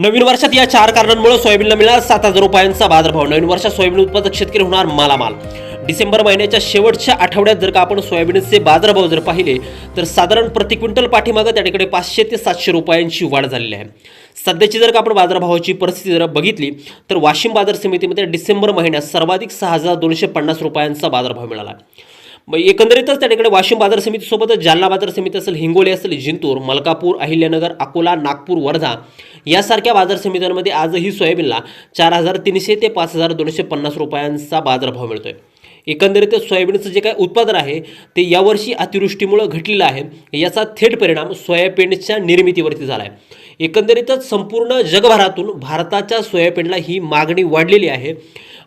नवीन वर्षात या चार कारणांमुळे सोयाबीनला मिळाला सात हजार रुपयांचा बाजारभाव. नवीन वर्षात सोयाबीन उत्पादक शेतकरी होणार मालामाल. डिसेंबर महिन्याच्या शेवटच्या आठवड्यात जर का आपण सोयाबीनचे बाजारभाव जर पाहिले तर साधारण प्रति क्विंटल पाठीमागं त्या ठिकाणी पाचशे ते सातशे रुपयांची वाढ झालेली आहे. सध्याची जर का आपण बाजारभावाची परिस्थिती जर बघितली तर वाशिम बाजार समितीमध्ये डिसेंबर महिन्यात सर्वाधिक सहा हजार दोनशे पन्नास रुपयांचा बाजारभाव मिळाला. मग एकंदरीतच त्या ठिकाणी वाशिम बाजार समितीसोबतच जालना बाजार समिती असेल हिंगोली असेल जिंतूर मलकापूर अहिल्यानगर अकोला नागपूर वर्धा यासारख्या बाजार समित्यांमध्ये आजही सोयाबीनला चार हजार तीनशे ते पाच हजार दोनशे पन्नास रुपयांचा बाजारभाव मिळतोय. एकंदरीतच सोयाबीनचं जे काय उत्पादन आहे ते यावर्षी अतिवृष्टीमुळं घटलेलं आहे. याचा थेट परिणाम सोयाबीनच्या निर्मितीवरती झाला आहे. एकंदरीतच संपूर्ण जगभरातून भारताच्या सोयाबीनला ही मागणी वाढलेली आहे.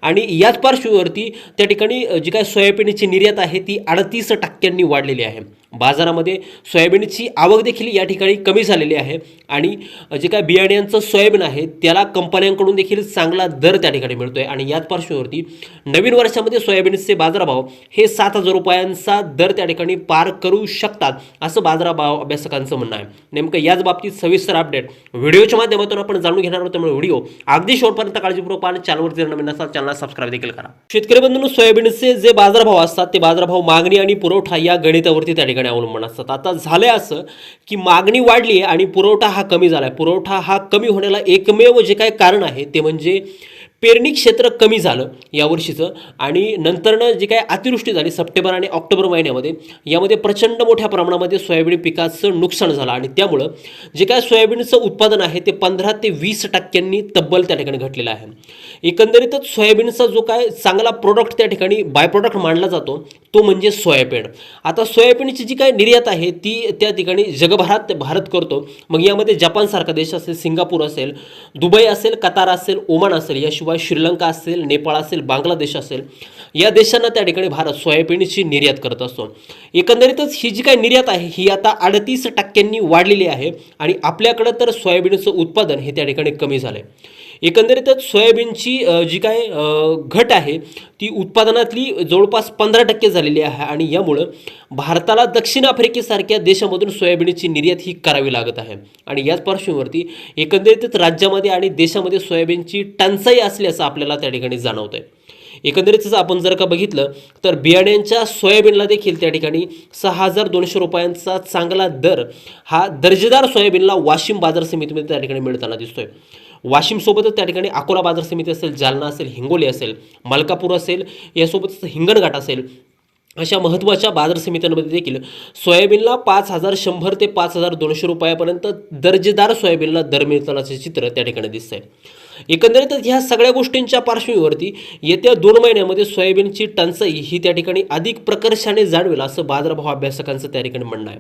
आणि याच पार्श्वभूमीवरती त्या ठिकाणी जी काय सोयाबीनची निर्यात आहे ती अडतीस टक्क्यांनी वाढलेली आहे. बाजारामध्ये सोयाबीनची आवक देखील या ठिकाणी कमी झालेली आहे. आणि जे काय बियाण्यांचं सोयाबीन आहे त्याला कंपन्यांकडून देखील चांगला दर त्या ठिकाणी मिळतो आहे आणि याच पार्श्वभूमीवरती नवीन वर्षामध्ये सोयाबीन सोयाबीनचे बाजारभाव हे सात हजार रुपयांचा दर त्या ठिकाणी पार करू शकतात असं बाजारभाव अभ्यासकांचं म्हणणं आहे. नेमकं याच बाबतीत सविस्तर अपडेट व्हिडिओच्या माध्यमातून आपण जाणून घेणार आहोत. त्यामुळे व्हिडिओ अगदी शेवटपर्यंत काळजीपूर्वक पाहणं चॅनलवर जर नवीन असाल चॅनलला सबस्क्राईब देखील करा. शेतकरी बंधूंनो सोयाबीनचे जे बाजारभाव असतात ते बाजारभाव मागणी आणि पुरवठा या गणितावरती त्या ठिकाणी अवलंबून असतात. आता झालंय असं की मागणी वाढली आहे आणि पुरवठा हा कमी झाला आहे पुरवठा हा कमी होण्याला एकमेव जे काय कारण आहे ते म्हणजे पेरणी क्षेत्र कमी झालं यावर्षीचं आणि नंतरनं जी काय अतिवृष्टी झाली सप्टेंबर आणि ऑक्टोबर महिन्यामध्ये यामध्ये प्रचंड मोठ्या प्रमाणामध्ये सोयाबीन पिकाचं नुकसान झालं आणि त्यामुळं जे काय सोयाबीनचं उत्पादन आहे ते पंधरा ते वीस टक्क्यांनी तब्बल त्या ठिकाणी घटलेलं आहे. एकंदरीतच सोयाबीनचा जो काय चांगला प्रोडक्ट त्या ठिकाणी बाय प्रोडक्ट मानला जातो तो म्हणजे सोयाबीन. आता सोयाबीनची जी काय निर्यात आहे ती त्या ठिकाणी जगभरात भारत करतो. मग यामध्ये जपानसारखा देश असेल सिंगापूर असेल दुबई असेल कतार असेल ओमान असेल याशिवाय श्रीलंका असेल नेपाळ असेल बांगलादेश असेल या देशांना त्या ठिकाणी भारत सोयाबीनची निर्यात करत असतो. एकंदरीतच ही जी काय निर्यात आहे ही आता अडतीस टक्क्यांनी वाढलेली आहे आणि आपल्याकडं तर सोयाबीनचं उत्पादन हे त्या ठिकाणी कमी झालं आहे एकंदरीतच सोयाबीनची जी काय घट आहे ती उत्पादनातली जवळपास पंधरा टक्के झालेली आहे आणि यामुळं भारताला दक्षिण आफ्रिकेसारख्या देशामधून सोयाबीनची निर्यात ही करावी लागत आहे. आणि याच पार्श्वभूमीवरती एकंदरीतच राज्यामध्ये आणि देशामध्ये सोयाबीनची टंचाई असल्याचं आपल्याला त्या ठिकाणी जाणवतं आहे एकंदरीतच आपण जर का बघितलं तर बियाण्यांच्या सोयाबीनला देखील त्या ठिकाणी सहा हजार दोनशे रुपयांचा चांगला दर हा दर्जेदार सोयाबीनला वाशिम बाजार समितीमध्ये त्या ठिकाणी मिळताना दिसतोय. वाशिमसोबतच त्या ठिकाणी अकोला बाजार समिती असेल जालना असेल हिंगोली असेल मलकापूर असेल यासोबतच हिंगणघाट असेल अशा महत्त्वाच्या बाजार समित्यांमध्ये देखील सोयाबीनला पाच हजार शंभर ते पाच हजार दोनशे रुपयापर्यंत दर्जेदार सोयाबीनला दर मिळतानाचे चित्र त्या ठिकाणी दिसतंय. एकंदरीतच ह्या सगळ्या गोष्टींच्या पार्श्वभूमीवरती येत्या दोन महिन्यामध्ये सोयाबीनची टंचाई ही त्या ठिकाणी अधिक प्रकर्षाने जाणवेल असं बाजारभाव अभ्यासकांचं त्या ठिकाणी म्हणणं आहे.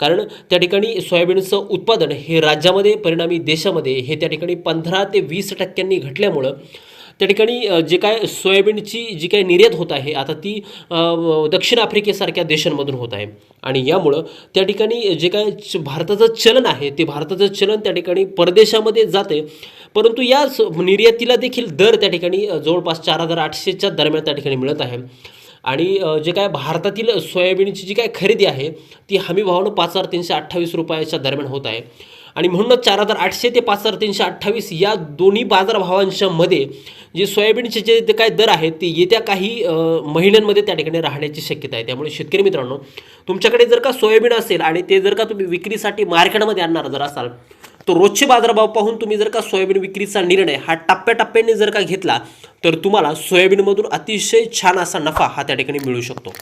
कारण त्या ठिकाणी सोयाबीनचं उत्पादन हे राज्यामध्ये परिणामी देशामध्ये हे त्या ठिकाणी पंधरा ते वीस टक्क्यांनी घटल्यामुळं त्या ठिकाणी जे काय सोयाबीनची जी काय निर्यात होत आहे आता ती दक्षिण आफ्रिकेसारख्या देशांमधून होत आहे. आणि यामुळं त्या ठिकाणी जे काय भारताचं चलन आहे ते भारताचं चलन त्या ठिकाणी परदेशामध्ये जाते. परंतु या निर्यातीला देखील दर त्या ठिकाणी जवळपास चार हजार आठशेच्या दरम्यान त्या ठिकाणी मिळत आहे. आणि जे काय भारतातील सोयाबीनची जी काय खरेदी आहे ती हमी भावानं पाच हजार तीनशे अठ्ठावीस रुपयाच्या दरम्यान होत आहे. आणि म्हणूनच चार हजार आठशे ते पाच हजार तीनशे अठ्ठावीस या दोन्ही बाजारभावांच्यामध्ये जे सोयाबीनचे जे जे काय दर आहेत ते येत्या काही महिन्यांमध्ये त्या ठिकाणी राहण्याची शक्यता आहे. त्यामुळे शेतकरी मित्रांनो तुमच्याकडे जर का सोयाबीन असेल आणि ते जर का तुम्ही विक्रीसाठी मार्केटमध्ये आणणार जर असाल तर रोजचे बाजारभाव पाहून तुम्ही जर का सोयाबीन विक्रीचा निर्णय हा टप्प्याटप्प्याने जर का घेतला तर तुम्हाला सोयाबीनमधून अतिशय छान असा नफा हा त्या ठिकाणी मिळू शकतो.